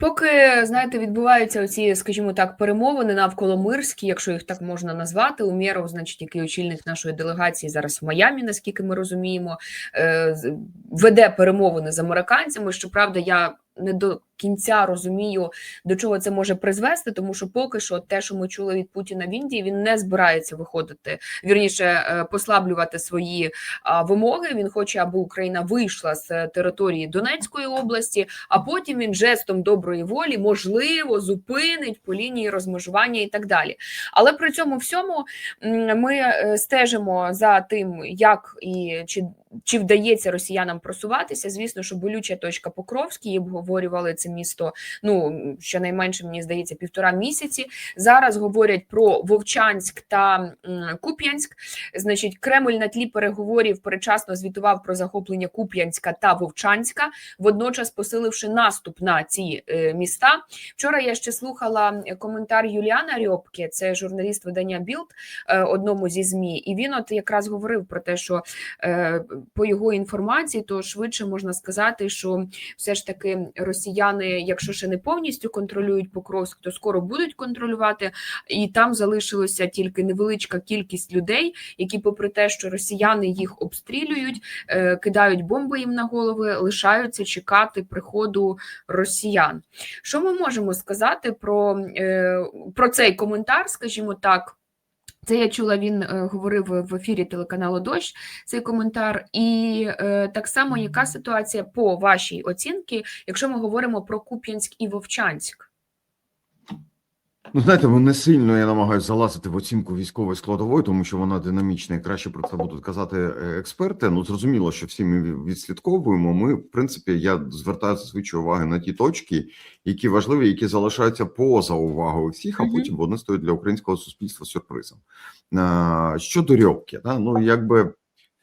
Поки знаєте, відбуваються оці, скажімо так, перемовини навколо мирські, якщо їх так можна назвати. Умєров, значить, який очільник нашої делегації зараз в Майамі, наскільки ми розуміємо, е, веде перемовини з американцями. Щоправда, я не до кінця розумію, до чого це може призвести, тому що поки що те, що ми чули від Путіна в Індії, він не збирається виходити, вірніше е, послаблювати свої вимоги. Він хоче, аби Україна вийшла з території Донецької області, а потім він жестом доброї волі можливо зупинить по лінії розмежування і так далі. Але при цьому всьому ми е, стежимо за тим, як і чи. Чи вдається росіянам просуватися? Звісно, що болюча точка Покровський обговорювали це місто. Ну щонайменше мені здається, півтора місяці. Зараз говорять про Вовчанськ та Куп'янськ. Значить, Кремль на тлі переговорів передчасно звітував про захоплення Куп'янська та Вовчанська, водночас посиливши наступ на ці е, міста. Вчора я ще слухала коментар Юліана Рьопке, це журналіст видання Білд е, одному зі змі, і він от якраз говорив про те, що е, по його інформації, то швидше можна сказати, що все ж таки росіяни, якщо ще не повністю контролюють Покровськ, то скоро будуть контролювати, і там залишилося тільки невеличка кількість людей, які, попри те, що росіяни їх обстрілюють, е, кидають бомби їм на голови, лишаються чекати приходу росіян. Що ми можемо сказати про, е, про цей коментар, скажімо так? Це я чула, він е, говорив в ефірі телеканалу Дощ цей коментар. І е, так само, яка ситуація по вашій оцінці, якщо ми говоримо про Куп'янськ і Вовчанськ? Ну, знаєте, не сильно я намагаюся залазити в оцінку військової складової, тому що вона динамічна і краще про це будуть казати е, експерти. Ну зрозуміло, що всі ми відслідковуємо. Ми, в принципі, я звертаю зазвичай уваги на ті точки, які важливі, які залишаються поза увагою всіх, а потім вони стоять для українського суспільства сюрпризом. Щодо Рьобки, да, ну якби.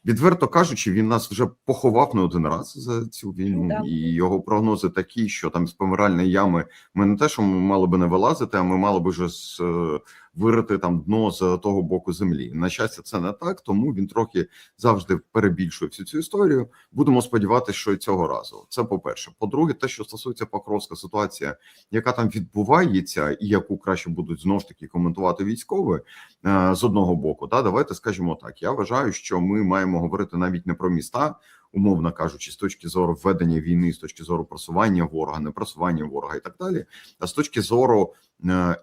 Відверто кажучи, він нас вже поховав не один раз за цю війну, Да. і його прогнози такі, що там з помиральної ями ми не те, що ми мали би не вилазити, а ми мали би вже з, е, вирити там дно з того боку землі. На щастя, це не так, тому він трохи завжди перебільшує всю цю історію. Будемо сподіватися, що і цього разу. Це по-перше. По-друге, те, що стосується Покровська ситуація, яка там відбувається, і яку краще будуть знову ж таки коментувати військові е, з одного боку. Та давайте скажемо так. Я вважаю, що ми маємо говорити навіть не про міста. Умовно кажучи, з точки зору ведення війни, з точки зору просування ворога, не просування ворога і так далі, а з точки зору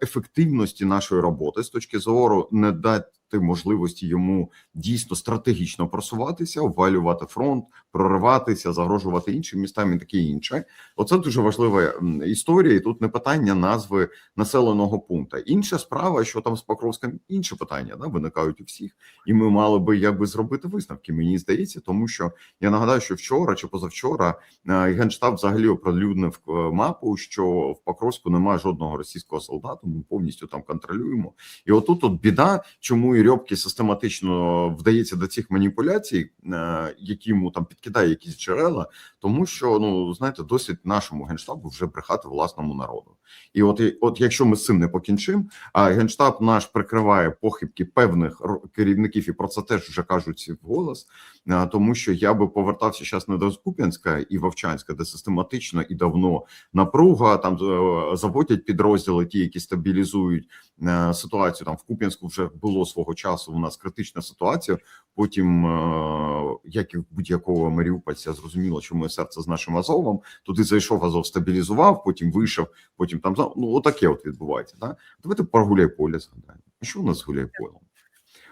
ефективності нашої роботи, з точки зору не дати можливості йому дійсно стратегічно просуватися, обвалювати фронт, прориватися, загрожувати іншим містам і таке інше. Оце дуже важлива історія, і тут не питання назви населеного пункту. Інша справа, що там з Покровським інші питання да, виникають у всіх, і ми мали би якби зробити висновки. Мені здається, тому що я нагадаю, що вчора чи позавчора е, генштаб взагалі оприлюднив е, мапу, що в Покровську немає жодного російського солдата. Ми повністю там контролюємо. І отут от біда, чому і Рьобки систематично вдається до цих маніпуляцій, е, які йому там підкидає якісь джерела, тому що ну знаєте, досить нашому генштабу вже брехати власному народу. І от, от якщо ми з цим не покінчимо, а генштаб наш прикриває похибки певних керівників, і про це теж вже кажуть всі вголос. а, Тому що я би повертався зараз не до Куп'янська і Вовчанська, де систематично і давно напруга там е, заводять підрозділи, ті, які стабілізують е, ситуацію. Там в Куп'янську вже було свого часу. У нас критична ситуація. Потім, е, як і в будь-якого маріупольця, зрозуміло, що моє серце з нашим Азовом. Туди зайшов Азов, стабілізував, потім вийшов, потім там ну отаке от відбувається. Да? Давайте про Гуляйполе згадаємо. Що у нас з Гуляйполем?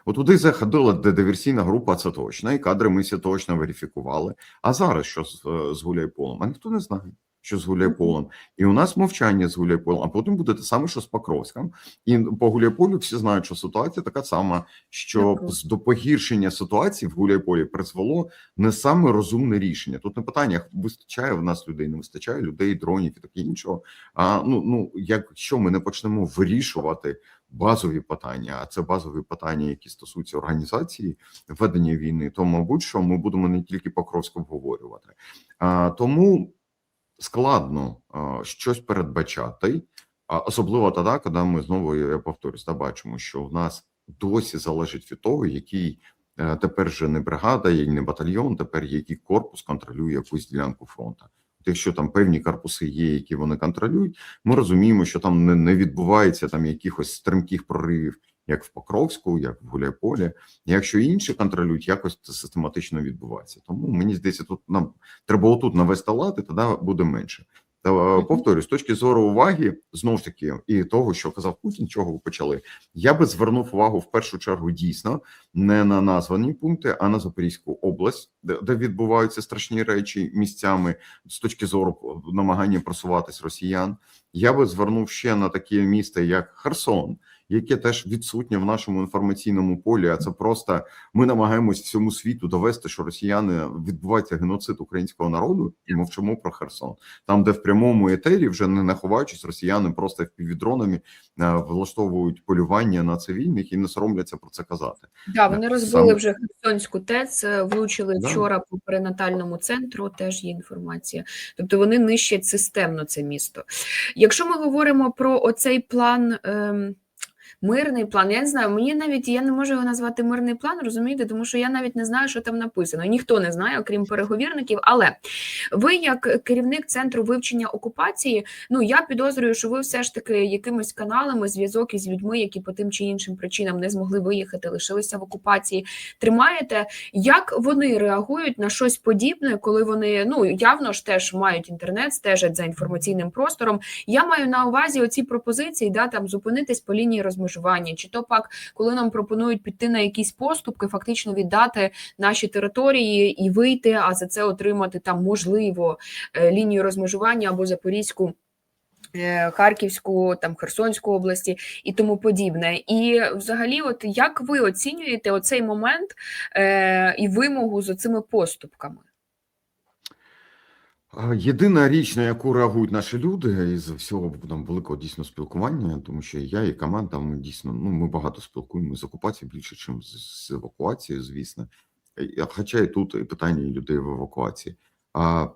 От туди заходила диверсійна група, це точно, і кадри ми всі точно верифікували. А зараз що з, е, з Гуляйполем? А ніхто не знає, що з Гуляйполем. І у нас мовчання з Гуляйполем, а потім буде те саме, що з Покровськом. І по Гуляйполю всі знають, що ситуація така сама, що до погіршення ситуації в Гуляйполі призвело не саме розумне рішення. Тут не питання, вистачає в нас людей, не вистачає людей, дронів і таке іншого. А ну ну якщо ми не почнемо вирішувати базові питання, а це базові питання, які стосуються організації ведення війни, то мабуть, що ми будемо не тільки Покровськ обговорювати. А, тому складно щось передбачати, особливо тоді, коли ми знову я повторюсь, та бачимо, що в нас досі залежить від того, який е, тепер вже не бригада, і не батальйон, тепер який корпус контролює якусь ділянку фронту. якщо там певні корпуси є, які вони контролюють, ми розуміємо, що там не, не відбувається там якихось стрімких проривів, як в Покровську, як в Гуляйполі. Якщо інші контролюють, якось це систематично відбувається. Тому мені здається, тут нам треба отут навести лад, і тоді буде менше. Та е, повторюю, з точки зору уваги, знову ж таки, і того, що казав Путін, чого ви почали, я би звернув увагу в першу чергу дійсно не на названі пункти, а на Запорізьку область, де, де відбуваються страшні речі місцями з точки зору намагання просуватись росіян. Я би звернув ще на такі міста, як Херсон, яке теж відсутнє в нашому інформаційному полі. А це просто ми намагаємось всьому світу довести, що росіяни відбувається геноцид українського народу, і мовчимо про Херсон, там, де в прямому етері, вже не наховаючись, росіяни просто впівдронами е, влаштовують полювання на цивільних і не соромляться про це казати. Да, вони розбили Саме- вже Херсонську ТЕЦ, е, влучили Да. вчора по перинатальному центру. Теж є інформація. Тобто вони нищать системно це місто. Якщо ми говоримо про оцей план. Ем... Мирний план, я не знаю, мені навіть я не можу його назвати мирний план, розумієте, тому що я навіть не знаю, що там написано. Ніхто не знає, окрім переговірників. Але ви, як керівник центру вивчення окупації, ну я підозрюю, що ви все ж таки якимись каналами зв'язок із людьми, які по тим чи іншим причинам не змогли виїхати, лишилися в окупації. Тримаєте, як вони реагують на щось подібне, коли вони ну явно ж теж мають інтернет, стежать за інформаційним простором. Я маю на увазі оці пропозиції, да там зупинитись по лінії розмежування, чи то пак, коли нам пропонують піти на якісь поступки, фактично віддати наші території і вийти, а за це отримати там можливо е, лінію розмежування або запорізьку. е, Харківську, там Херсонську області і тому подібне. І взагалі, от як ви оцінюєте оцей момент е, і вимогу з оцими поступками? Єдина річ, на яку реагують наші люди із всього там великого дійсно спілкування, тому що я і команда, ми дійсно ну ми багато спілкуємося з окупацією більше, ніж з, з евакуацією, звісно. Е, Хоча і тут і питання людей в евакуації. А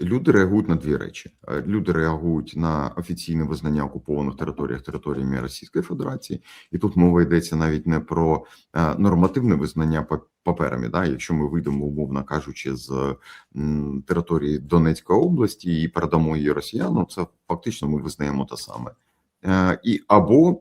люди реагують на дві речі: Е, люди реагують на офіційне визнання окупованих територіях територіями Російської Федерації, і тут мова йдеться навіть не про е, нормативне визнання па- паперами. Да, якщо ми вийдемо, умовно кажучи, з території Донецької області і передамо її росіянам, це фактично ми визнаємо те саме. Е, і або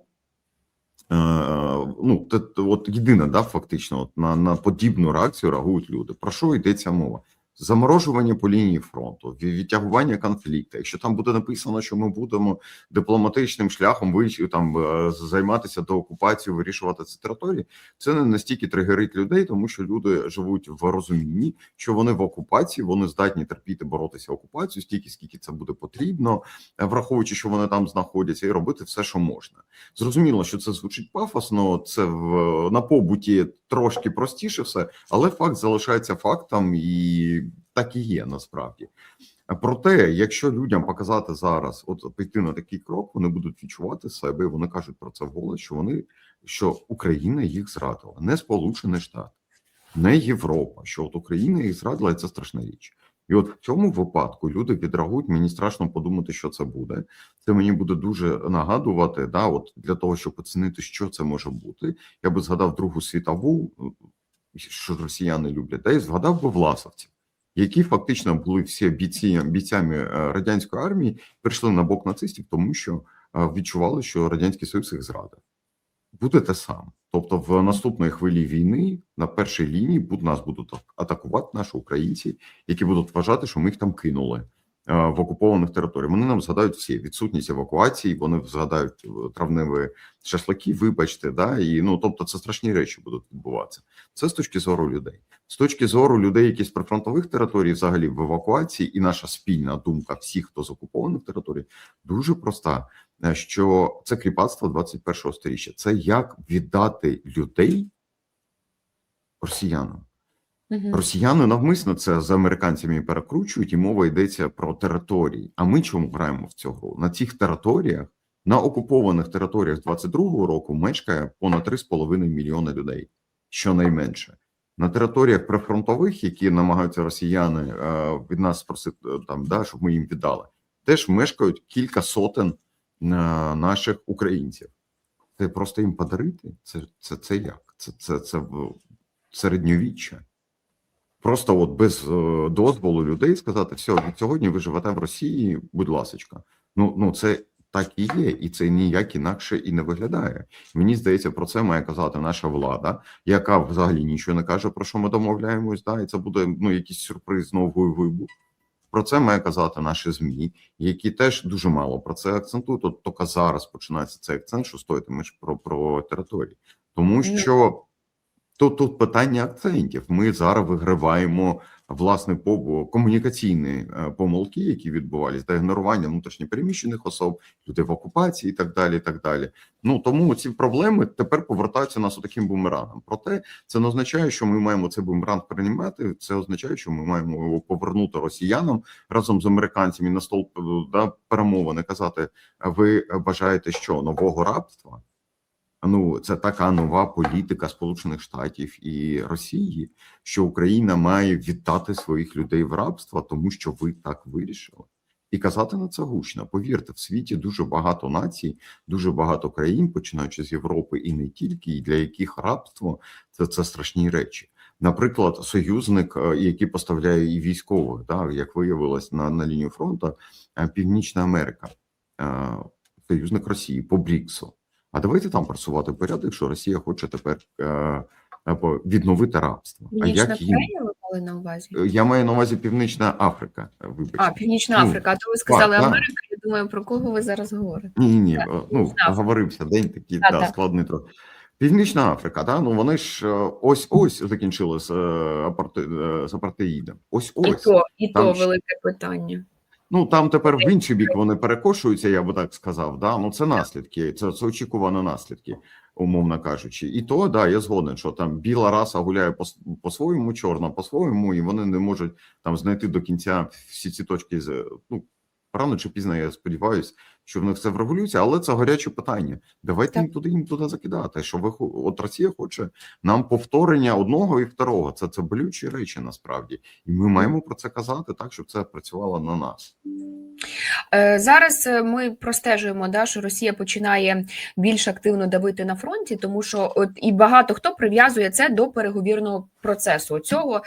ну, от єдине, да, фактично, от на, на подібну реакцію реагують люди. Про що йдеться мова? Заморожування по лінії фронту, ві- відтягування конфлікту. Якщо там буде написано, що ми будемо дипломатичним шляхом вийти там е, займатися до окупації, вирішувати ці території, це не настільки тригерить людей, тому що люди живуть в розумінні, що вони в окупації, вони здатні терпіти боротися окупацію стільки, скільки це буде потрібно, е, враховуючи, що вони там знаходяться, і робити все, що можна. Зрозуміло, що це звучить пафосно, це в на побуті трошки простіше все, але факт залишається фактом, і так і є насправді. Проте, якщо людям показати зараз, от піти на такий крок, вони будуть відчувати себе. Вони кажуть про це вголос, що вони що Україна їх зрадила, не Сполучені Штати, не Європа. Що от Україна їх зрадила, і це страшна річ. І от в цьому випадку люди відреагують. Мені страшно подумати, що це буде. Це мені буде дуже нагадувати. Да, от для того, щоб оцінити, що це може бути. Я би згадав Другу світову, що росіяни люблять, да, і згадав би власовців, які фактично були всі бійці бійцями е, радянської армії, прийшли на бок нацистів, тому що е, відчували, що радянський союз їх зрадив. Буде те саме. Тобто, в наступної хвилі війни на першій лінії буд- нас будуть атакувати наші українці, які будуть вважати, що ми їх там кинули в окупованих територіях. Вони нам згадають всі відсутність евакуації, вони згадають е, травневі шашлики, вибачте, да і ну тобто це страшні речі будуть відбуватися. Це з точки зору людей. З точки зору людей, які з прифронтових територій, взагалі в евакуації, і наша спільна думка всіх, хто з окупованих територій, дуже проста. е, Що це кріпацтво 21-го сторіччя. Це як віддати людей росіянам. Росіяни навмисно це з американцями перекручують, і мова йдеться про території. А ми чому граємо в цю гру? На цих територіях, на окупованих територіях 22-го року мешкає понад 3,5 мільйони людей, щонайменше. На територіях прифронтових, які намагаються росіяни е, від нас просити е, там, да, щоб ми їм віддали, теж мешкають кілька сотень е, наших українців. Це просто їм подарити? Це, це, це як? Це, це, це середньовіччя. Просто от без е, дозволу людей сказати, все, від сьогодні ви живете в Росії, будь ласочка. Ну, ну це так і є, і це ніяк інакше і не виглядає. Мені здається, про це має казати наша влада, яка взагалі нічого не каже, про що ми домовляємось. Да, і це буде ну якийсь сюрприз новий вибух. Про це має казати наші змі, які теж дуже мало про це акцентують. От тільки зараз починається цей акцент, що стоїтиме ж про, про території, тому що тут, тут питання акцентів. Ми зараз виграваємо власне по комунікаційні е, помилки, які відбувалися, та ігнорування внутрішньопереміщених особ, людей в окупації, і так далі. і так далі. Ну тому ці проблеми тепер повертаються нас у таким бумерангом. Проте це не означає, що ми маємо цей бумеранг приймати. Це означає, що ми маємо його повернути росіянам разом з американцями на стол е, да, перемовини. Казати, ви бажаєте що нового рабства? Ну, це така нова політика Сполучених Штатів і Росії, що Україна має віддати своїх людей в рабство, тому що ви так вирішили. І казати на це гучно. Повірте, в світі дуже багато націй, дуже багато країн, починаючи з Європи і не тільки, і для яких рабство це, це страшні речі. Наприклад, союзник, е, який поставляє і військових, да, як виявилось на, на лінію фронту, е, Північна Америка, е, союзник Росії по Бріксу. А давайте там просувати порядок, якщо Росія хоче тепер е, відновити рабство. А як їм? Ви мали на увазі? Е, Я маю на увазі Північна Африка. е, Вибачте. А, Північна Ну, Африка. А то ви сказали так. Америка. Я думаю, про кого ви зараз говорите? Ні, ні, ні. Так, Ну говорився день такий Так, да, так. складний трохи. Північна Африка, да, ну вони ж ось ось закінчили з, з апартеїдом. Ось І то, і Там то велике питання. Ну там тепер в інший бік вони перекошуються, я би так сказав. Да? Ну це наслідки, це, це очікувані наслідки, умовно кажучи. І то да, я згоден, що там біла раса гуляє по, по-своєму, чорна по-своєму, і вони не можуть там знайти до кінця всі ці точки з ну. Рано чи пізно, я сподіваюся, що в них це врегулюється, але це гаряче питання. Давайте Так. їм туди їм туди закидати. Що ви от Росія хоче нам повторення одного і второго. Це це болючі речі насправді, і ми маємо про це казати так, щоб це працювало на нас. Е, Зараз е, ми простежуємо, да, що Росія починає більш активно давити на фронті, тому що от і багато хто прив'язує це до переговірного процесу. Цього,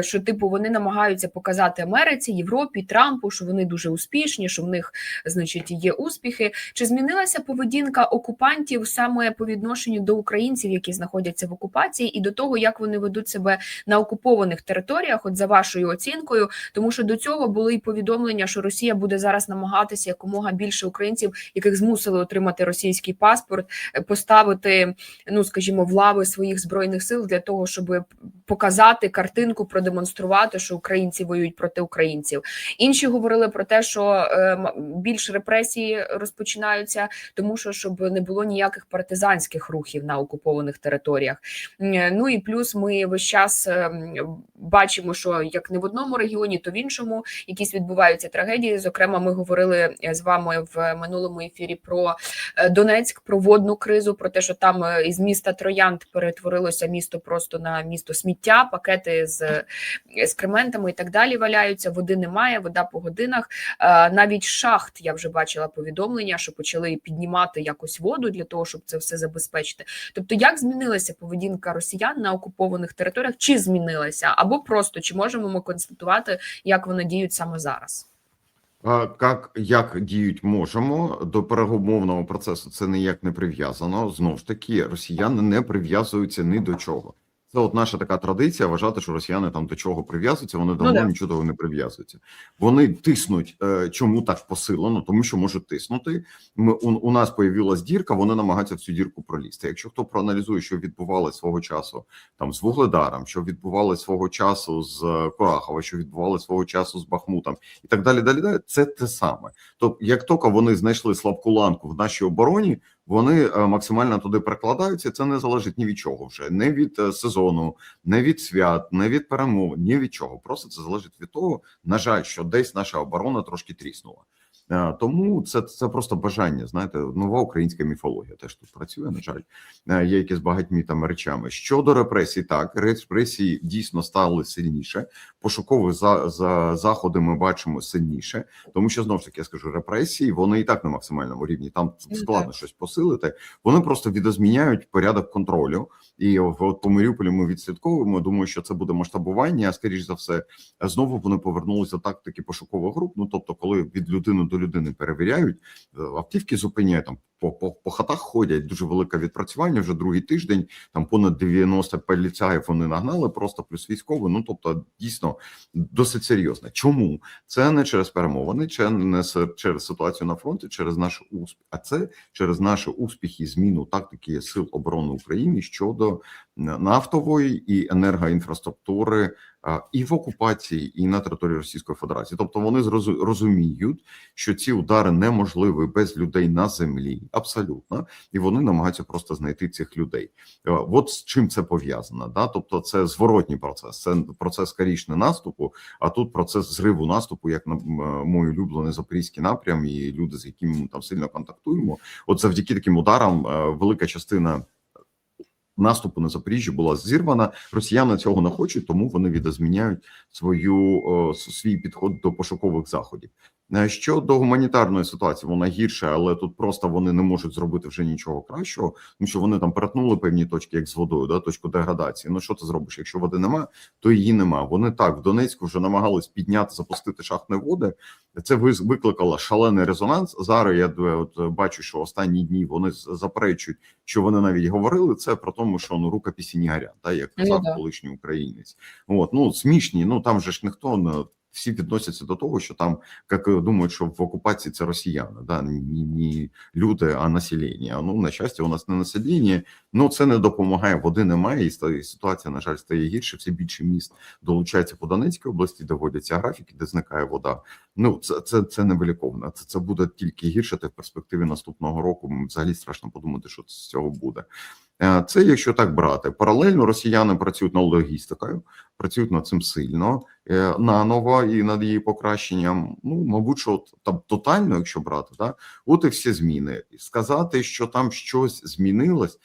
що типу вони намагаються показати Америці, Європі, Трампу, що вони дуже успішні, що в них значить є успіхи. Чи змінилася поведінка окупантів саме по відношенню до українців, які знаходяться в окупації, і до того, як вони ведуть себе на окупованих територіях, от за вашою оцінкою, тому що до цього були й повідомлення, що Росія буде зараз намагатися якомога більше українців, яких змусили отримати російський паспорт, е, поставити, ну скажімо, в лави своїх збройних сил для того, щоб показати картинку, продемонструвати, що українці воюють проти українців. Інші говорили про те, що е, більш репресії розпочинаються, тому що щоб не було ніяких партизанських рухів на окупованих територіях. Ну і плюс ми весь час е, бачимо, що як не в одному регіоні, то в іншому якісь відбуваються трагедії. Зокрема, ми говорили е, з вами в минулому ефірі про е, Донецьк, про водну кризу, про те, що там е, із міста Троянд перетворилося місто просто на місто сміття, пакети з ескрементами і так далі валяються. Води немає, вода по годинах. Навіть шахт я вже бачила повідомлення, що почали піднімати якось воду для того, щоб це все забезпечити. Тобто, як змінилася поведінка росіян на окупованих територіях, чи змінилася, або просто чи можемо ми констатувати, як вони діють саме зараз? Як, як діють можемо до переговорного процесу? Це ніяк не прив'язано. Знов ж таки, росіяни не прив'язуються ні до чого. Це от наша така традиція вважати, що росіяни там до чого прив'язуються. Вони давно да. нічого того не прив'язуються. Вони тиснуть. Е, чому так посилено? Тому що можуть тиснути. Ми у, у нас появилась дірка. Вони намагаються в цю дірку пролізти. Якщо хто проаналізує, що відбувалося свого часу там з Вугледаром, що відбувалося свого часу з е, Корахова, що відбувалося свого часу з Бахмутом, і так далі. Далі далі. Це те саме. Тобто, як тільки вони знайшли слабку ланку в нашій обороні, вони е, максимально туди прикладаються. Це не залежить ні від чого вже, не від е, сезону, не від свят, не від перемов, ні від чого. Просто це залежить від того, на жаль, що десь наша оборона трошки тріснула. Е, Тому це, це просто бажання. Знаєте, нова українська міфологія теж тут працює. На жаль, Е, є якісь багатьмі там речами. Щодо репресій, так репресії дійсно стали сильніше. Пошукові за, за заходи ми бачимо сильніше, тому що знову ж таки я скажу репресії. Вони і так на максимальному рівні. Там Ну, складно щось посилити. Вони просто відозміняють порядок контролю. І в- от по Маріуполі ми відслідковуємо. Думаю, що це буде масштабування. А скоріш за все, знову вони повернулися до тактики пошукових груп. Ну тобто, коли від людини до людини перевіряють, автівки зупиняють там по, по, по хатах ходять. Дуже велике відпрацювання. Вже другий тиждень. Там понад 90 поліцаїв вони нагнали, просто плюс військові. Ну тобто, дійсно досить серйозно. Чому це не через перемовини, чи не через ситуацію на фронті, через наш успіх, а це через наші успіхи, зміну тактики сил оборони України щодо нафтової і енергоінфраструктури і в окупації, і на території Російської Федерації. Тобто вони зрозу- розуміють, що ці удари неможливі без людей на землі, абсолютно, і вони намагаються просто знайти цих людей. Е, От з чим це пов'язано. Да? Тобто, це зворотній процес, це процес скоріш не наступу, а тут процес зриву наступу, як на м, мій улюблений запорізький напрям, і люди, з якими ми там сильно контактуємо. От завдяки таким ударам е, велика частина наступу на Запоріжжя була зірвана. Росіяни цього не хочуть, тому вони відозміняють свою свій підход до пошукових заходів. Е, Щодо гуманітарної ситуації, вона гірша, але тут просто вони не можуть зробити вже нічого кращого, тому що вони там перетнули певні точки, як з водою, да, точку деградації. Ну що ти зробиш? Якщо води нема, то її нема. Вони так в Донецьку вже намагались підняти, запустити шахтні води. Це викликало шалений резонанс. Зараз я е, от бачу, що останні дні вони заперечують, що вони навіть говорили це про тому, що ну рукописі не горять, та як Ну, казав колишній українець. От ну смішні. Ну там же ж ніхто не всі відносяться до того, що там як е, думають, що в окупації це росіяни, да ні, ні люди, а населення. Ну на щастя, у нас не населення. Ну це не допомагає. Води немає, і ситуація на жаль стає гірше. Все більше міст долучається по Донецькій області, доводяться графіки, де зникає вода. Ну це це, це невиліковно. Це, це буде тільки гіршати в перспективі наступного року. Взагалі страшно подумати, що з цього буде. Е, Це якщо так брати. Паралельно росіяни працюють над логістикою, працюють над цим сильно е, наново і над її покращенням. Ну, мабуть, що там тотально, якщо брати, да, от і всі зміни. Сказати, що там щось змінилось.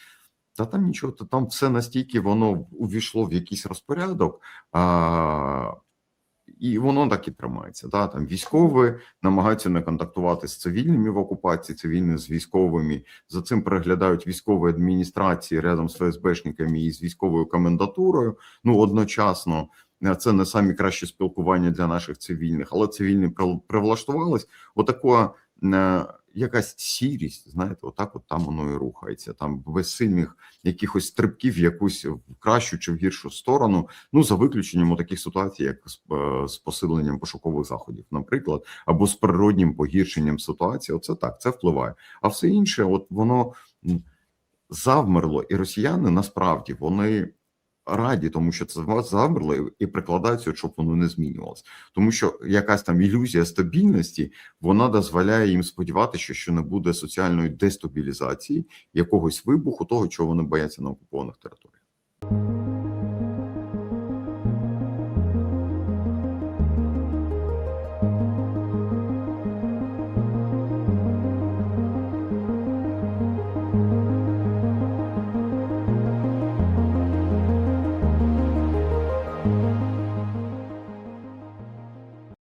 Та там нічого, то там все настільки воно увійшло в якийсь розпорядок, а, і воно так і тримається. Да? Там військові намагаються не контактувати з цивільними в окупації, цивільні з військовими. За цим переглядають військові адміністрації рядом з ФСБшниками і з військовою комендатурою. Ну одночасно. Е, Це не самі кращі спілкування для наших цивільних, але цивільні прил- прилаштувались. Якась сірість, знаєте, отак от там воно і рухається. Там без сильних якихось стрибків якусь в кращу чи в гіршу сторону. Ну за виключенням таких ситуацій, як з, е, з посиленням пошукових заходів, наприклад, або з природнім погіршенням ситуації. Оце так, це впливає. А все інше, от воно завмерло, і росіяни насправді вони. Раді, тому що це вас замерли і- прикладаються, щоб воно не змінювалося. Тому що якась там ілюзія стабільності вона дозволяє їм сподіватися, що не буде соціальної дестабілізації, якогось вибуху, того, чого вони бояться на окупованих територіях.